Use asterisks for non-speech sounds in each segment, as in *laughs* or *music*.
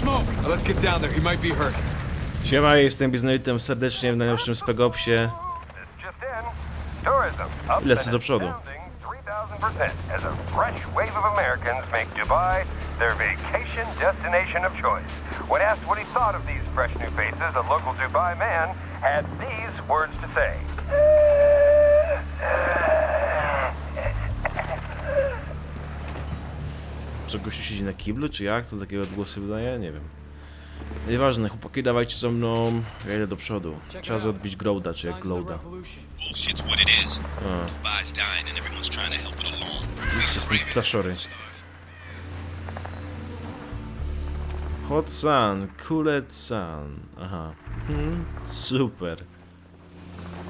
smoke. Now let's get down there. He might be hurt. Siema, jestem Biznoitem serdecznie w najnowszym Spegopsie. Just in, tourism up Lecę do przodu. as a fresh wave of Americans make Dubai their vacation destination of choice. When asked what he thought of these fresh new faces, a local Dubai man had these words to say. Co gościu siedzi na kiblu, czy jak? Co takiego odgłosy wydaje? Nie wiem. Nieważne, chłopaki dawajcie ze mną, ja idę do przodu. Trzeba odbić Grouda, czy jak Glouda. revolution. Bullshit's what it is. Dubai's dying and everyone's trying to help it along. We Jestem brave it. ptaszory. Hot Sun, Cooled Sun. Aha. Hmm, super.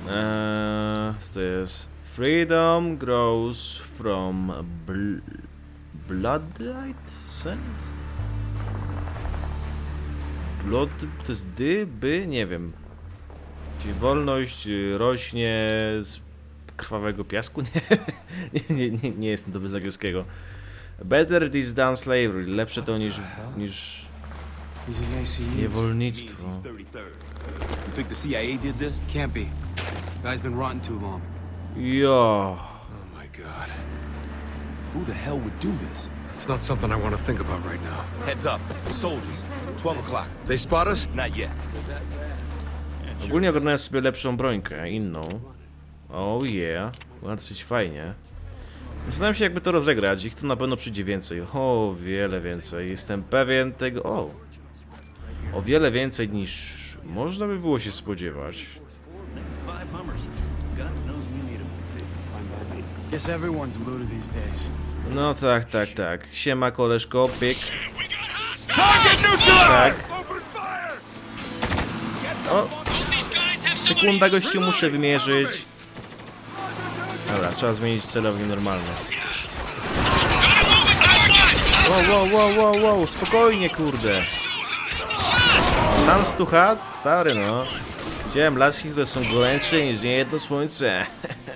Eee, co to jest? Freedom grows from bl bloodlight scent? Blood, to jest dy, by, nie wiem. Czyli wolność y, rośnie z krwawego piasku? *laughs* Nie, nie, nie, nie jestem dobry z angielskiego. Better this than slavery. Lepsze to niż, niż niewolnictwo. You think the CIA did this? Can't be. Guy's been rotting too long. Jo. Who the hell would do this? It's not something I want to think about right now. Heads up, soldiers. 12 o'clock. They spot us? Not yet. Ogólnie oglądałem sobie lepszą brońkę, inną. Oh yeah. Była dosyć fajnie. Zastanawiam się jakby to rozegrać. Ich tu na pewno przyjdzie więcej. O wiele więcej. Jestem pewien tego... O! O wiele więcej niż można by było się spodziewać. Guess everyone's a looter these days. No tak, tak, tak. Siema koleżko, pyk. Tak. O, sekunda gościu muszę wymierzyć. Dobra, trzeba zmienić celownik normalny. Wow, wow, wow, wow, wow, spokojnie kurde. Sans to hat? Stary no. Widziałem laski, które są gorętsze niż niejedno słońce. *laughs*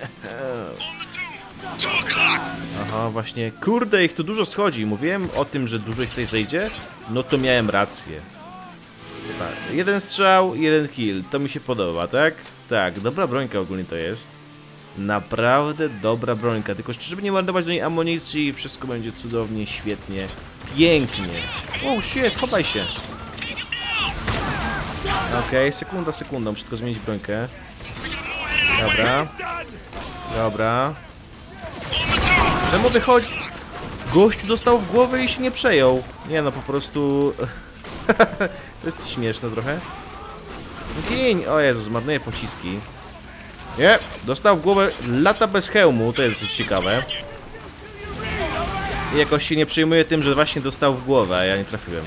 Aha, właśnie. Kurde, ich tu dużo schodzi. Mówiłem o tym, że dużo ich tutaj zejdzie. No to miałem rację. Tak. Jeden strzał, jeden kill. To mi się podoba, tak? Tak, dobra brońka ogólnie to jest. Naprawdę dobra brońka. Tylko żeby nie marnować do niej amunicji, wszystko będzie cudownie, świetnie, pięknie. Oh shit, chowaj się. Okej, sekunda, sekunda, muszę tylko zmienić brońkę. Dobra. Dobra. Czemu wychodzi? Gościu dostał w głowę i się nie przejął. Nie no, po prostu... *laughs* to jest śmieszne trochę. Gień! O Jezu, zmarnuję pociski. Nie, dostał w głowę, lata bez hełmu, to jest ciekawe. I jakoś się nie przejmuje tym, że właśnie dostał w głowę, a ja nie trafiłem.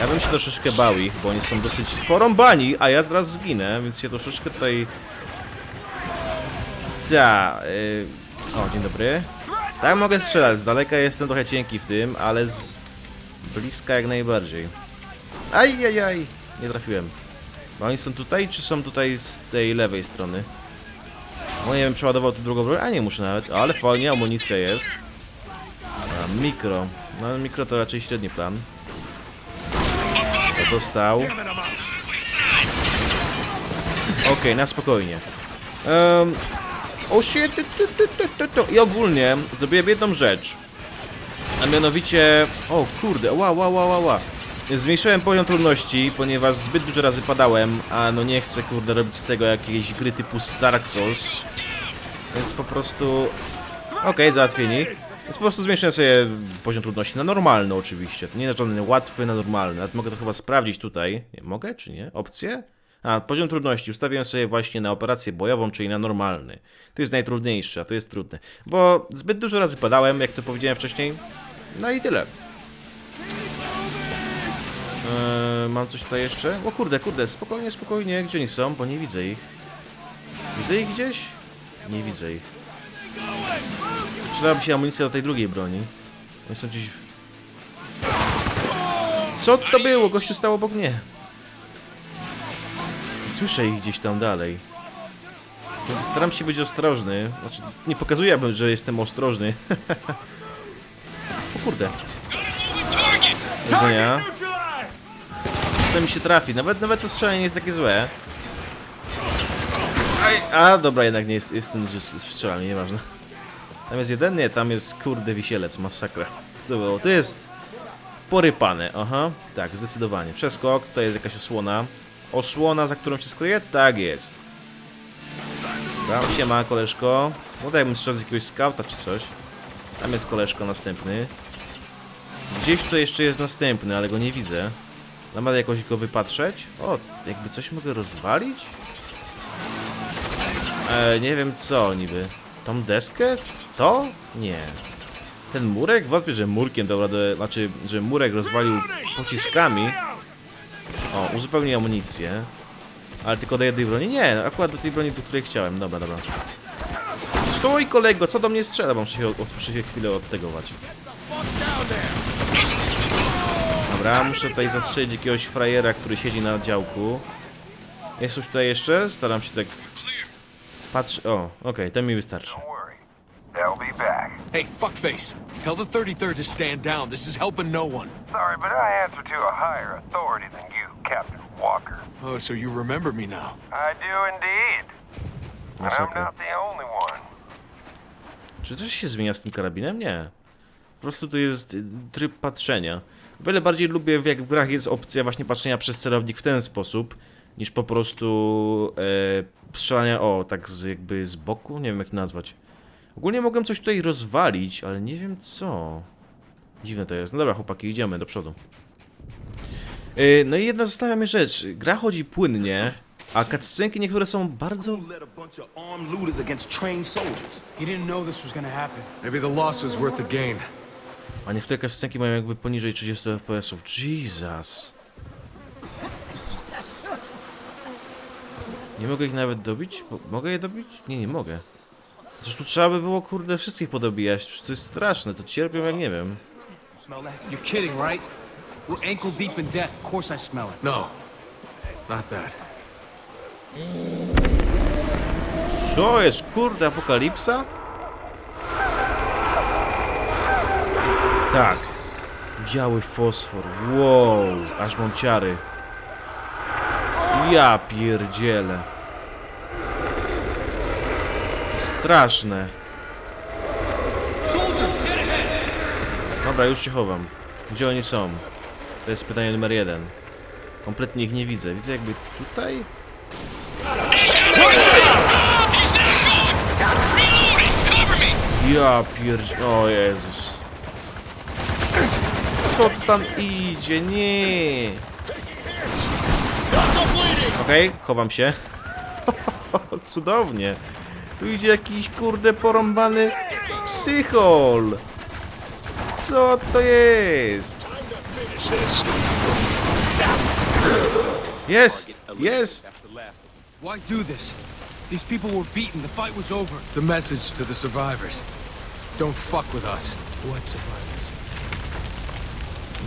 Ja bym się troszeczkę bał ich, bo oni są dosyć porąbani, a ja zaraz zginę, więc się troszeczkę tutaj Ta, y... O, dzień dobry. Tak, mogę strzelać. Z daleka jestem trochę cienki w tym, ale z bliska jak najbardziej. Aj, aj, aj. Nie trafiłem. Bo oni są tutaj, czy są tutaj z tej lewej strony? No nie wiem, przeładował tu drugą broń. A nie muszę nawet. Ale fajnie, amunicja jest. A, mikro. No, mikro to raczej średni plan. To dostał. Okej, na spokojnie. Um, o shit, ty, ty, ty, ty, ty, ty. I ogólnie zrobiłem jedną rzecz. A mianowicie... O kurde, ła, ła, ła, ła, ła. Zmniejszyłem poziom trudności, ponieważ zbyt dużo razy padałem, a no nie chcę kurde robić z tego jakiejś gry typu Dark Souls. Więc po prostu... Okej, załatwieni. Więc po prostu zmniejszyłem sobie poziom trudności na normalny oczywiście. To nie na żaden łatwy, na normalny. Nawet mogę to chyba sprawdzić tutaj. Nie, mogę czy nie? Opcje? A, poziom trudności ustawiłem sobie właśnie na operację bojową, czyli na normalny. To jest najtrudniejszy, a to jest trudny. Bo zbyt dużo razy padałem, jak to powiedziałem wcześniej. No i tyle. Eee, mam coś tutaj jeszcze? O kurde, kurde, spokojnie, spokojnie. Gdzie oni są? Bo nie widzę ich. Widzę ich gdzieś? Nie widzę ich. Przyda mi się amunicja do tej drugiej broni. Oni są gdzieś... Co to było? Gościu stał obok mnie. Słyszę ich gdzieś tam dalej. Staram się być ostrożny. Znaczy, nie pokazuję, że jestem ostrożny. *laughs* o kurde. widzenia. Chce mi się trafi, nawet, nawet to strzelanie nie jest takie złe. Aj, a dobra, jednak nie jest, jest ten że z strzelanie, nieważne. Tam jest jeden? Nie, tam jest kurde wisielec, masakra. To było, to jest porypane, aha, tak, zdecydowanie. Przeskok, to jest jakaś osłona. Osłona, za którą się skryje? Tak jest. Dobra, siema koleżko. No tak jakbym z jakiegoś skauta czy coś. Tam jest koleżko następny. Gdzieś tutaj jeszcze jest następny, ale go nie widzę. Mam jakoś go wypatrzeć? O, jakby coś mogę rozwalić? E, nie wiem co niby. Tą deskę? To? Nie. Ten murek? Wątpię, że murkiem dobra, do, znaczy, że murek rozwalił pociskami. O, uzupełnij amunicję. Ale tylko do jednej broni? Nie, akurat do tej broni, do której chciałem. Dobra, dobra. Stój kolego, co do mnie strzela? Bo Muszę się, od- muszę się chwilę odtegować. Dobra, muszę tutaj zastrzelić jakiegoś frajera, który siedzi na działku. Jest coś tutaj jeszcze? Staram się tak... Patrz... O, okej, ten mi wystarczy. Hey, fuckface. Tell the 33rd to stand down. This is helping no one. Sorry, but I answer to a higher authority than Walker. Oh, so you remember me now. I do indeed. And I'm Masakra. not the only one. Czy coś się zmienia z tym karabinem? Nie. Po prostu to jest y, tryb patrzenia. Wiele bardziej lubię, jak w grach jest opcja właśnie patrzenia przez celownik w ten sposób, niż po prostu e, strzelania, o, tak z, jakby z boku, nie wiem jak to nazwać. Ogólnie mogłem coś tutaj rozwalić, ale nie wiem co. Dziwne to jest. No dobra, chłopaki, idziemy do przodu. E, no i jedna zastanawia mnie rzecz. Gra chodzi płynnie, a cutscenki niektóre są bardzo a niektóre cutscenki mają jakby poniżej 30 FPS-ów. Jesus. Nie mogę ich nawet dobić? Mo- Mogę je dobić? Nie, nie mogę. Zresztą trzeba by było, kurde, wszystkich podobijać. To jest straszne, to cierpią jak nie wiem. You're kidding, right? We're ankle deep in death. Of course I smell it. No, not that. Co jest, kurde, apokalipsa? Tak. Biały fosfor. Wow, aż mam ciary. Ja pierdzielę. Straszne. Dobra, już się chowam. Gdzie oni są? To jest pytanie numer jeden. Kompletnie ich nie widzę. Widzę jakby tutaj? Ja pierdzie... O Jezus. Co tam idzie? Nie. Okej, chowam się. *laughs* Cudownie. Tu idzie jakiś kurde porąbany psychol. Co to jest? Jest! Jest! Why do this? These people were beaten. The fight was over. It's a message to the survivors. Don't fuck with us. What survivors?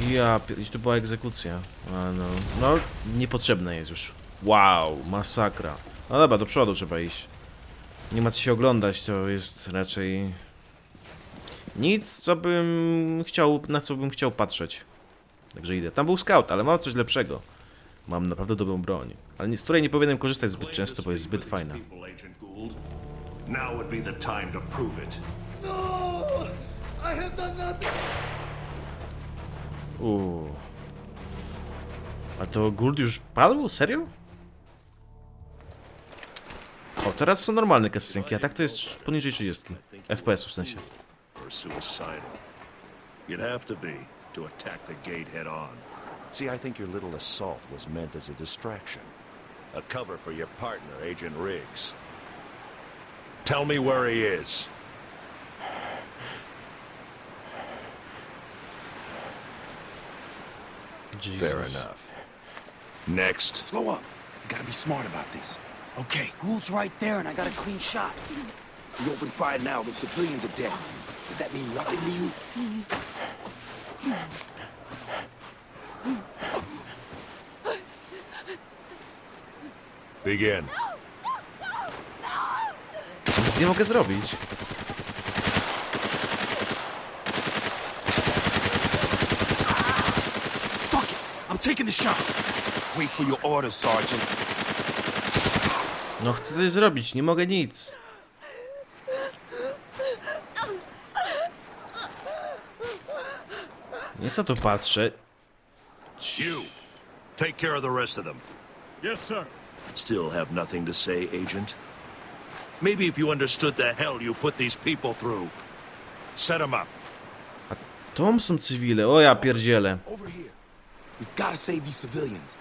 Ja, pier- to była egzekucja. A no, no, niepotrzebne jest już. Wow, masakra. No dobra, do przodu trzeba iść. Nie ma co się oglądać, to jest raczej... Nic, co bym chciał, na co bym chciał patrzeć. Także idę. Tam był scout, ale mam coś lepszego. Mam naprawdę dobrą broń. Ale z której nie powinienem korzystać zbyt często, bo jest zbyt fajna. To. Uuu. A to Gould już padł? Serio? O, teraz są normalne cutscenki, a tak to jest poniżej 30. FPS w sensie. To attack the gate head on. See, I think your little assault was meant as a distraction. A cover for your partner, Agent Riggs. Tell me where he is. Fair enough. Next. Slow up. You gotta be smart about this. Okay, Gould's right there, and I got a clean shot. You open fire now, the civilians are dead. Does that mean nothing to you? Begin. Nic nie mogę zrobić. I'm taking the shot. Wait for your orders, Sergeant. No chcę coś zrobić, nie mogę nic. Nie co tu patrzę. You, take care of the rest of them. Yes, sir. Still have nothing to say, Agent? Maybe if you understood the hell you put these people through. Set them up. Tom są cywile, o ja pierdzielę. Over here. We've got to save these civilians.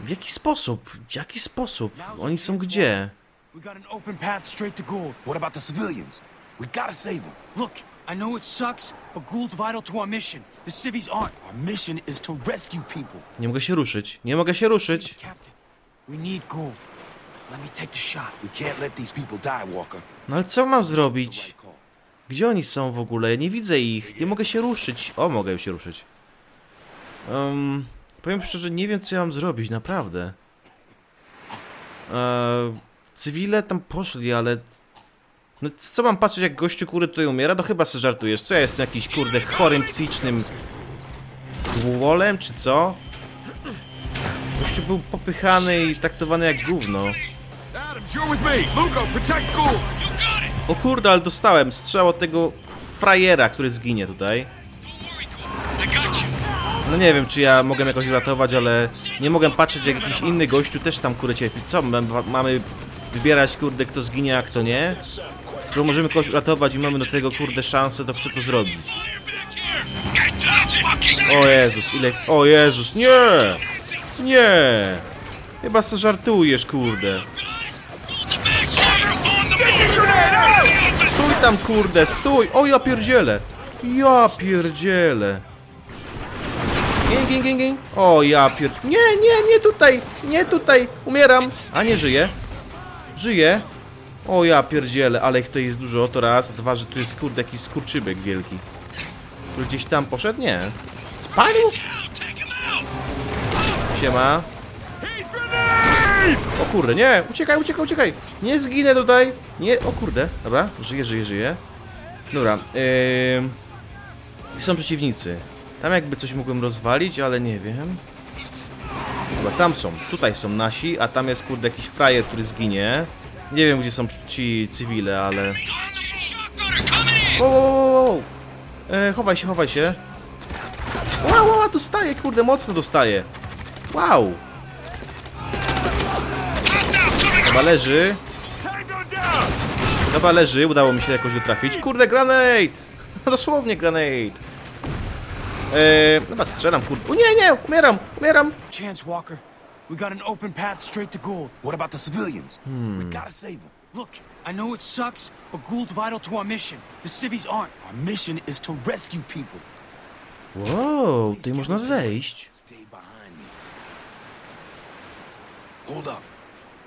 W jaki sposób? W jaki sposób? Oni są gdzie? We got an open path straight to Gould. What about the civilians? We got to save them. Look, I know it sucks, but Gould's vital to our mission. The civvies aren't. Our mission is to rescue people. Nie mogę się ruszyć. Nie mogę się ruszyć. Captain, we need Gould. Let me take the shot. We can't let these people die, Walker. No ale co mam zrobić? Gdzie oni są w ogóle? Nie widzę ich. Nie mogę się ruszyć. O, mogę się ruszyć. Um, powiem szczerze, nie wiem co ja mam zrobić, naprawdę. Eee, cywile tam poszli, ale... No co mam patrzeć jak gościu kurde tutaj umiera? To chyba sobie żartujesz. Co ja jestem jakiś kurde chorym psychicznym złolem, czy co? Gościu był popychany i traktowany jak gówno. O kurde, ale dostałem strzał od tego frajera, który zginie tutaj. No nie wiem, czy ja mogę jakoś uratować, ale nie mogę patrzeć jak jakiś inny gościu też tam kurde cierpi. Co, ma- mamy wybierać kurde kto zginie, a kto nie? Skoro możemy kogoś uratować i mamy do tego kurde szansę, to chcę to zrobić. O Jezus, ile... O Jezus, nie! Nie! Chyba se żartujesz, kurde. Stój tam, kurde, stój! O, ja pierdzielę! Ja pierdzielę! Gin, gin, gin, gin. O, ja pier... Nie, nie, nie tutaj! Nie tutaj! Umieram! A nie żyję. Żyję. O, ja pierdzielę, ale ich to jest dużo, to raz. Dwa, że tu jest, kurde, jakiś skurczybek wielki. Który gdzieś tam poszedł? Nie. Spalił? Siema. O kurde, nie! Uciekaj, uciekaj, uciekaj! Nie zginę tutaj! Nie, o kurde. Dobra, żyję, żyję, żyję. Dobra, yy... Są przeciwnicy. Tam jakby coś mogłem rozwalić, ale nie wiem. Dobra, tam są. Tutaj są nasi, a tam jest kurde jakiś frajer, który zginie. Nie wiem, gdzie są ci cywile, ale... Wow, wow, wow, wow. E, chowaj się, chowaj się. Wow, wow, wow, dostaję, kurde, mocno dostaję. Wow. Chyba leży. Chyba leży, udało mi się jakoś go trafić. Kurde, granate! *laughs* Dosłownie granate. Eee, chyba strzelam, kurde. O nie, nie, umieram, umieram. Chance, Walker. We got an open path straight to Gould. What about the civilians? We hmm. got to save them. Look, I know it sucks, but Gould's vital to our mission. The civvies aren't. Our mission is to rescue people. Wow, tutaj można zejść. Stay behind me. Hold up.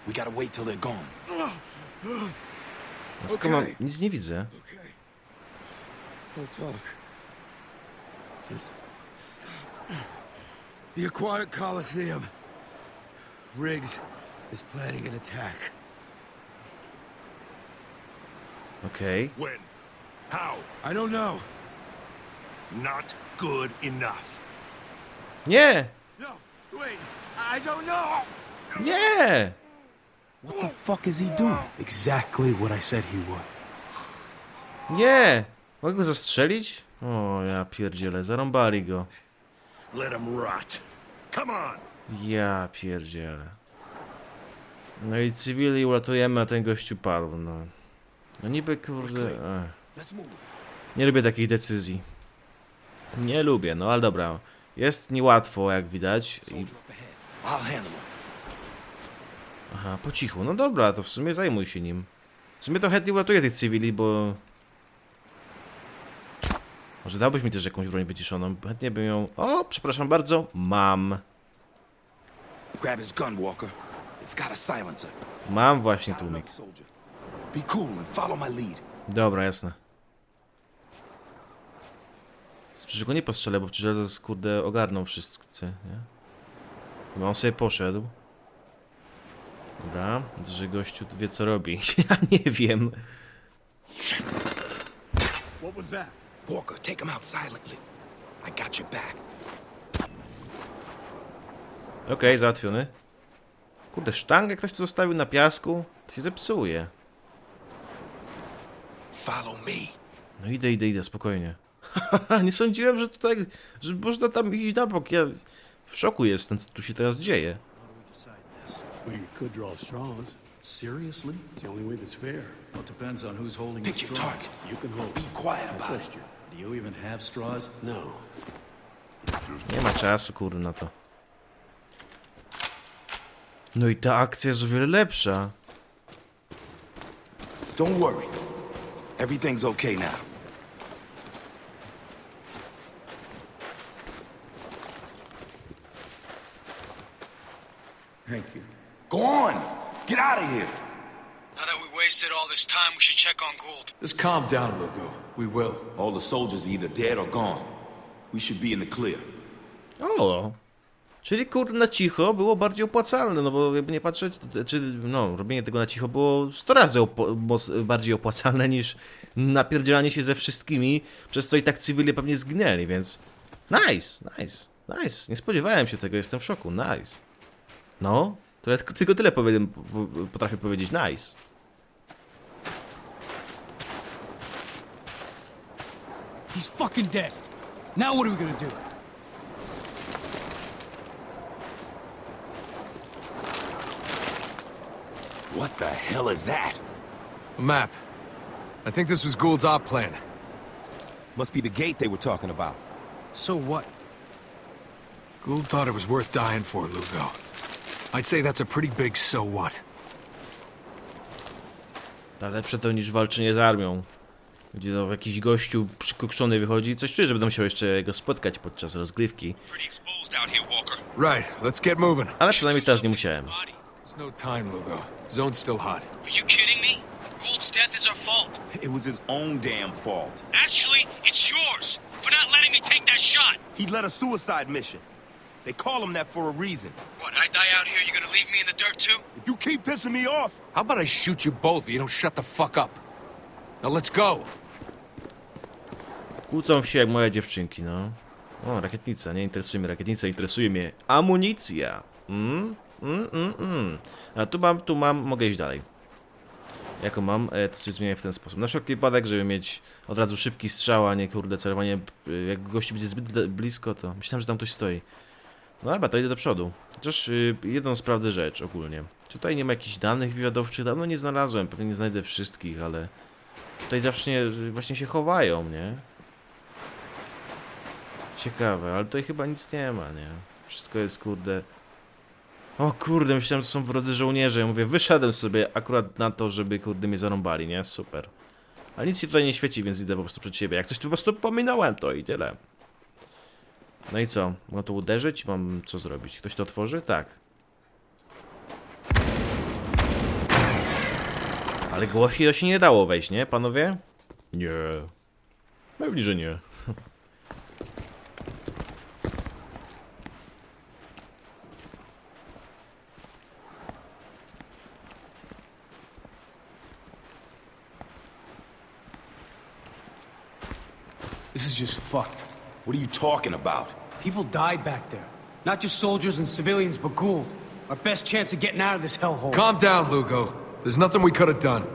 We gotta wait till they're gone. Skoro mam, nic nie widzę. Don't talk. Just stop. The Aquatic Coliseum. Riggs is planning an attack. Okay. When? How? I don't know. Not good enough. Yeah. No, wait. I don't know. Yeah. What the fuck is he doing? Exactly what I said he would. Nie! Mogę go zastrzelić? O, ja pierdzielę, zarąbali go. Let him rot. Come on! Ja pierdzielę. No i cywili uratujemy, a ten gościu padł, no. No niby kurde... Ech. Nie lubię takich decyzji. Nie lubię, no ale dobra. Jest niełatwo, jak widać. I... Aha, po cichu. No dobra, to w sumie zajmuj się nim. W sumie to chętnie uratuję tych cywili, bo... Może dałbyś mi też jakąś broń wyciszoną? Chętnie bym ją... O, przepraszam bardzo. Mam. Grab his gun, Walker. It's got a silencer. Mam właśnie tłumik. Be cool and follow my lead. Dobra, jasne. Przecież go nie postrzelę, bo przecież to kurde ogarną wszyscy, nie? Chyba on sobie poszedł. Dobra, widzę, że gościu wie co robi. *laughs* ja nie wiem. What was that? Walker, take him out silently. I got your back. Okej, załatwiony. Kurde, sztangę ktoś tu zostawił na piasku? To się zepsuje. Follow me. No idę, idę, idę, spokojnie. *laughs* nie sądziłem, że tutaj, że można tam iść na bok. Ja w szoku jestem, co tu się teraz dzieje. Well, you could draw straws. Seriously? It's the only way that's fair. Well, it depends on who's holding Pick the your straw. target. You can hold. Be quiet I about trust it. you. Do you even have straws? No. Nie ma czasu, kurde, na to. No i ta akcja jest o wiele lepsza. Don't worry. Everything's okay now. Thank you. Go on. Get out of here. Now that we wasted all this time, we should check on Gould. Just calm down, Lugo. We will. All the soldiers are either dead or gone. We should be in the clear. Oh, o! Czyli kurde na cicho było bardziej opłacalne, no bo jakby nie patrzeć, czy no, robienie tego na cicho było 100 razy opo- bardziej opłacalne niż napierdzielanie się ze wszystkimi, przez co i tak cywile pewnie zginęli, więc nice, nice, nice. Nie spodziewałem się tego, jestem w szoku, nice. No, ja tylko, tyle powiem, po- potrafię powiedzieć, nice. He's fucking dead. Now what are we gonna do? What the hell is that? A map. I think this was Gould's op plan. Must be the gate they were talking about. So what? Gould thought it was worth dying for, Lugo. I'd say that's a pretty big so what. Ale lepsze to niż walczenie z armią. Gdzie no, jakiś gościu przykukszony wychodzi coś czuje, że będą musiał jeszcze go spotkać podczas rozgrywki. Right, let's get moving. Ale przynajmniej teraz nie musiałem. There's no time, Lugo. Zone's still hot. Are you kidding me? Gould's death is our fault. It was his own damn fault. Actually, it's yours for not letting me take that shot. He led a suicide mission. They call him that for a reason. What, I die out here, you're gonna leave me in the dirt too? If you keep pissing me off, How about I shoot you both if you don't shut the fuck up? Now let's go. Kłócą się jak moje dziewczynki, no. O, rakietnica, nie interesuje mnie rakietnica, interesuje mnie amunicja. Mm, mm, mm, mm. A tu mam, tu mam, mogę iść dalej. Jaką mam, e, to się zmienię w ten sposób. Na wszelki wypadek, żeby mieć od razu szybki strzał, a nie kurde celowanie, y, jak gości będzie zbyt blisko, to myślałem, że tam ktoś stoi. No dobra, to idę do przodu. Chociaż y, jedną sprawdzę rzecz ogólnie. Czy tutaj nie ma jakichś danych wywiadowczych? Dawno nie znalazłem, pewnie nie znajdę wszystkich, ale... Tutaj zawsze nie, właśnie się chowają, nie? Ciekawe, ale tutaj chyba nic nie ma, nie? Wszystko jest kurde. O kurde, myślałem, że to są wrodzy żołnierze. Ja mówię, wyszedłem sobie akurat na to, żeby kurde mnie zarąbali, nie? Super. Ale nic się tutaj nie świeci, więc idę po prostu przed siebie. Jak coś tu po prostu pominąłem, to i tyle. No i co? Mam tu uderzyć? Mam co zrobić? Ktoś to otworzy? Tak. Ale głośniej to się nie dało wejść, nie, panowie? Nie. Pewnie, że nie. Is just fucked. what are you talking about? People died back there. Not just soldiers and civilians, but Gould. Our best chance of getting out of this hellhole. Calm down, Lugo. There's nothing we could have done.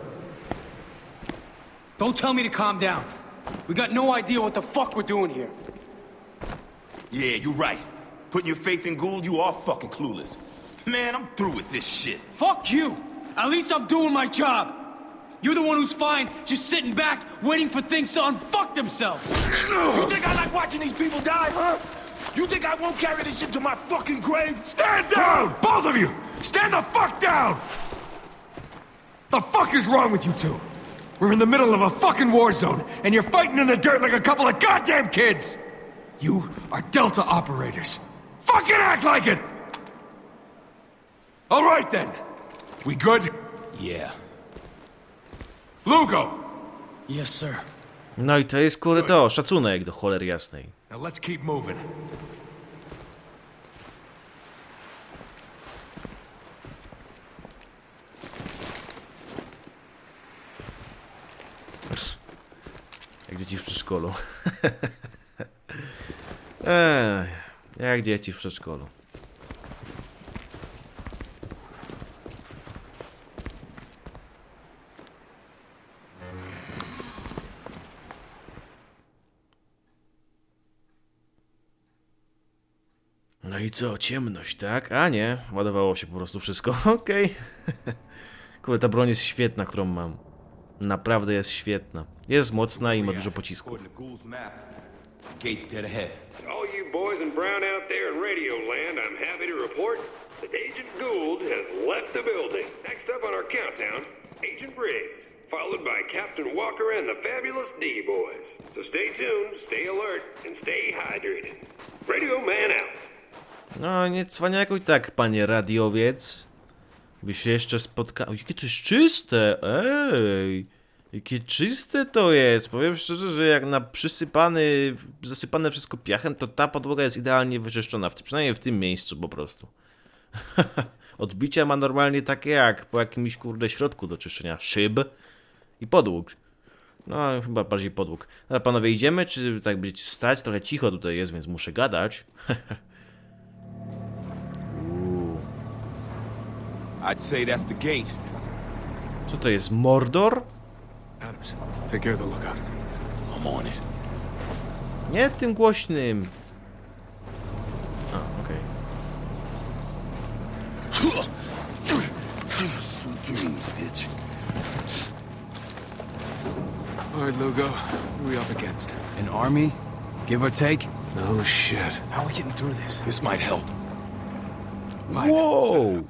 Don't tell me to calm down. We got no idea what the fuck we're doing here. Yeah, you're right. Putting your faith in Gould, you are fucking clueless. Man, I'm through with this shit. Fuck you! At least I'm doing my job. You're the one who's fine, just sitting back, waiting for things to unfuck themselves. You think I like watching these people die, huh? You think I won't carry this shit to my fucking grave? Stand down! Both of you! Stand the fuck down! The fuck is wrong with you two? We're in the middle of a fucking war zone, and you're fighting in the dirt like a couple of goddamn kids! You are Delta operators. Fucking act like it! All right then. We good? Yeah. Lugo! Yes, sir. No i to jest kurde to, szacunek do cholery jasnej. Now let's keep moving. Jak dzieci w przedszkolu. *laughs* Ech, jak dzieci w przedszkolu. I co, ciemność, tak? A nie, ładowało się po prostu wszystko. *laughs* Okej. *laughs* Kurde, ta broń jest świetna, którą mam. Naprawdę jest świetna. Jest mocna i ma dużo pocisków. Gate's dead ahead. All you boys and brown out there in radio land, I'm happy to report that Agent Gould has left the building. Next up on our countdown, Agent Briggs, followed by Captain Walker and the fabulous D-Boys. So stay tuned, stay alert, and stay hydrated. Radio Man out. No, nie i tak, panie radiowiec. By się jeszcze spotkał. Jakie to jest czyste! Ej! Jakie czyste to jest! Powiem szczerze, że jak na przysypany, zasypane wszystko piachem, to ta podłoga jest idealnie wyczyszczona. Przynajmniej w tym miejscu po prostu. *laughs* Odbicia ma normalnie takie jak po jakimś kurde środku do czyszczenia szyb i podłóg. No, chyba bardziej podłóg. Dobra, panowie, idziemy, czy tak będziecie stać? Trochę cicho tutaj jest, więc muszę gadać. *laughs* I'd say that's the gate. Co to jest? Mordor? Adams, take care of the lookout. I'm on it. Nie tym głośnym. A, okej. Sweet dreams, bitch. All right, Lugo, who are we up against? An army? Give or take? No shit. How are we getting through this? This might help. Wow!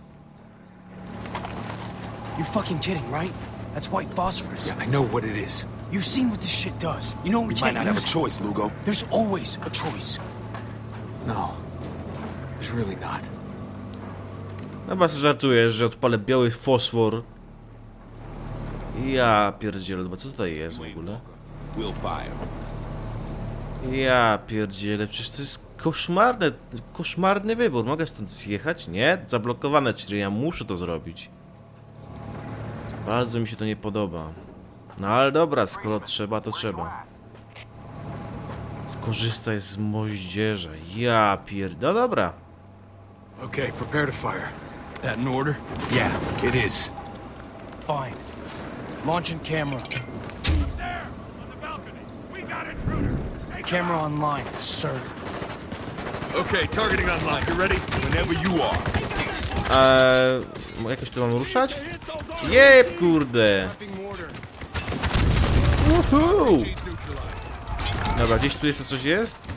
You're fucking kidding, right? That's white phosphorus. Yeah, I know what it is. You've seen what this shit does. You know we, We might can't not have a choice, Lugo. There's always a choice. No, there's really not. No chyba sobie żartujesz, że odpalę biały fosfor. Ja pierdzielę, bo co tutaj jest w ogóle? We'll fire. Ja pierdzielę, przecież to jest koszmarne, koszmarny wybór. Mogę stąd zjechać? Nie? Zablokowane, czyli ja muszę to zrobić. Bardzo mi się to nie podoba. No ale dobra, skoro trzeba, to trzeba. Skorzystaj z moździerza. Ja pierd... No dobra. Okay, prepare to fire. That in order? Yeah, it is. Fine. Launching camera. Camera online, sir. Okay, targeting online. You ready? Whenever you are. Eee, jakoś tu mam ruszać? Jeb, kurde. Uhu. Dobra, gdzieś tu jeszcze coś jest?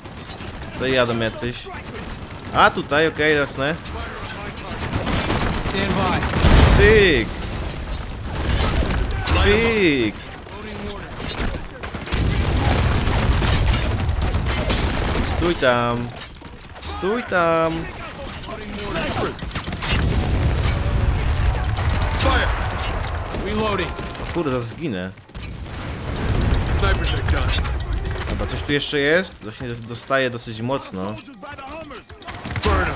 Tutaj jadą jacyś. A, tutaj, okej, jasne. Stand by. Cyk. Cyk. Stój tam. Stój tam. Reloading. O kurde, zginę. Snipers are done. Dobra, coś tu jeszcze jest? Właśnie dostaję dosyć mocno. Burn.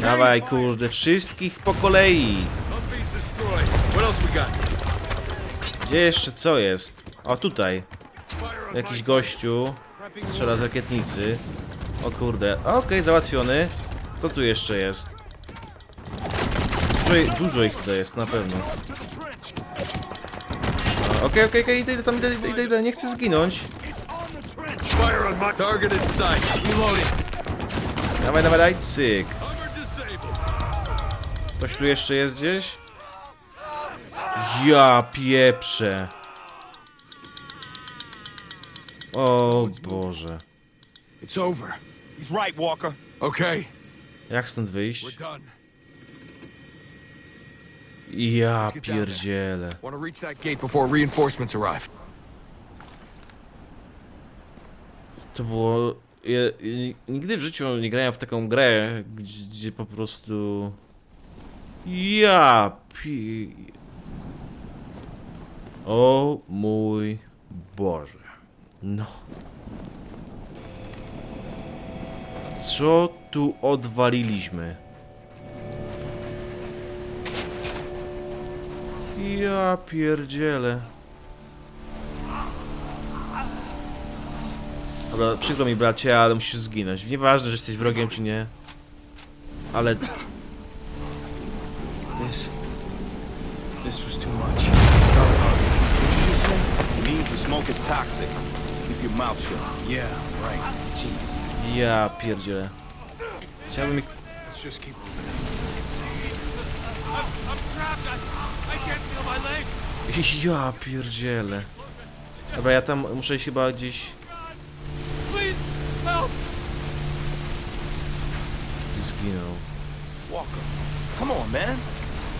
Dawaj, kurde, wszystkich po kolei. Humvee's destroyed. What else we got? Gdzie jeszcze co jest? O, tutaj. Fire on Jakiś gościu strzela z rakietnicy. O kurde, okej, załatwiony. Co tu jeszcze jest? Dużo, dużo ich tutaj jest, na pewno. Okej, okej, okej, idę, idę tam, idę, idę, idę, idę, nie chcę zginąć. Dawaj, dawaj, daj, cyk. Ktoś tu jeszcze jest gdzieś? Ja pieprzę. O Boże. It's over. He's right, Walker. Okay, Jak stąd we're wyjść? done. Ja pierdzielę. Want to reach that gate before reinforcements arrive. To było... Ja, ja, nigdy w życiu nie grałem w taką grę, gdzie, gdzie po prostu... Ja pi... O mój Boże. No. Co tu odwaliliśmy? Ja pierdzielę. Dobra, przykro mi bracie, ale musisz zginąć. Nieważne, że jesteś wrogiem czy nie. Ale This. This was too much. Stop talking. What did you say? It means the smoke is toxic. Keep your mouth shut. Yeah, right. Gee. ja pierdzielę. Chciałbym. Let's just keep moving. Ja pierdzielę. Dobra, ja tam muszę się chyba gdzieś... Zginął.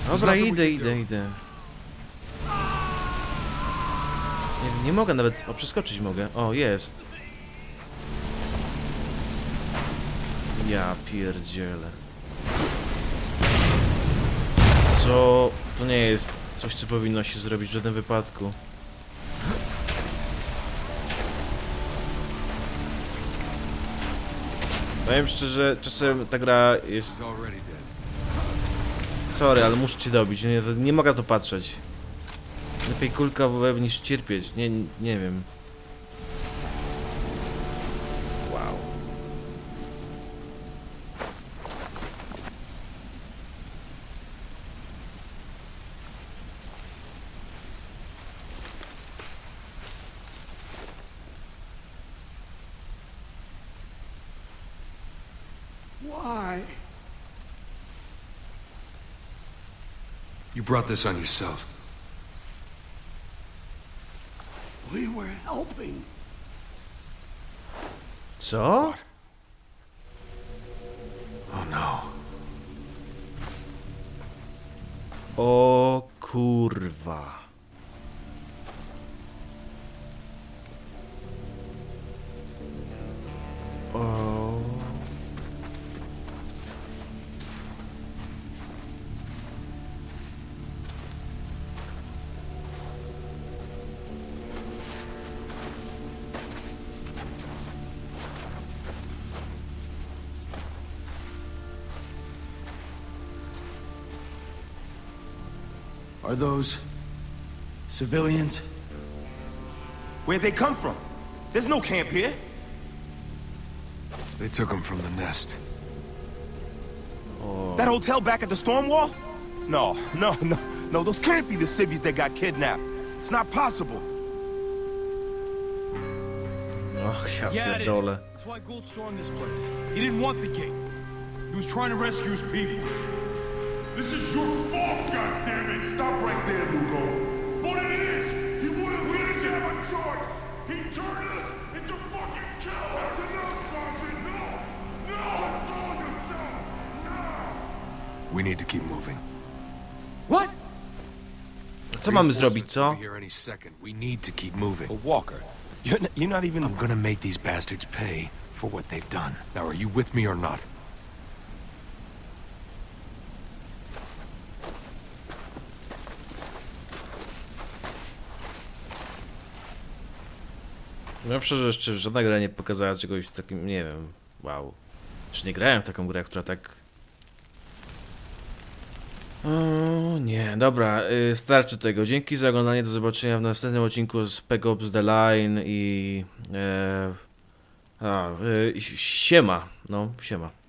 Dobra, idę, idę, idę. Nie, nie mogę nawet... O, przeskoczyć mogę. O, jest. Ja pierdzielę. Co? To nie jest coś, co powinno się zrobić w żadnym wypadku. Powiem szczerze, czasem ta gra jest... Sorry, ale muszę cię dobić, nie, nie mogę to patrzeć. Lepiej kulka w łeb niż cierpieć, nie, nie wiem. Brought this on yourself. We were helping. Co? Oh no. O Are those civilians? Where'd they come from? There's no camp here. They took them from the nest. Oh. That hotel back at the storm wall? No, no, no, no, those can't be the civvies that got kidnapped. It's not possible. Och, ja Yeah, it is. That's why Gould stormed this place. He didn't want the gate. He was trying to rescue his people. This is your fault, goddammit! Stop right there, Lugo. What it is, he wouldn't listen. have a choice. He turned us into fucking cowards. That's enough, Sergeant. No, no. Control yourself. No. We need to keep moving. What? Co mamy zrobić, co? Reinforcements will be Here any second. We need to keep moving. But Walker, you're, n- you're not even... I'm gonna make these bastards pay for what they've done. Now, are you with me or not? No szczerze, jeszcze żadna gra nie pokazała czegoś takim, nie wiem, wow. Czy nie grałem w taką grę, która tak... O nie, dobra, y, starczy tego. Dzięki za oglądanie, do zobaczenia w następnym odcinku z Spec Ops The Line i... E, a, y, siema, no, siema.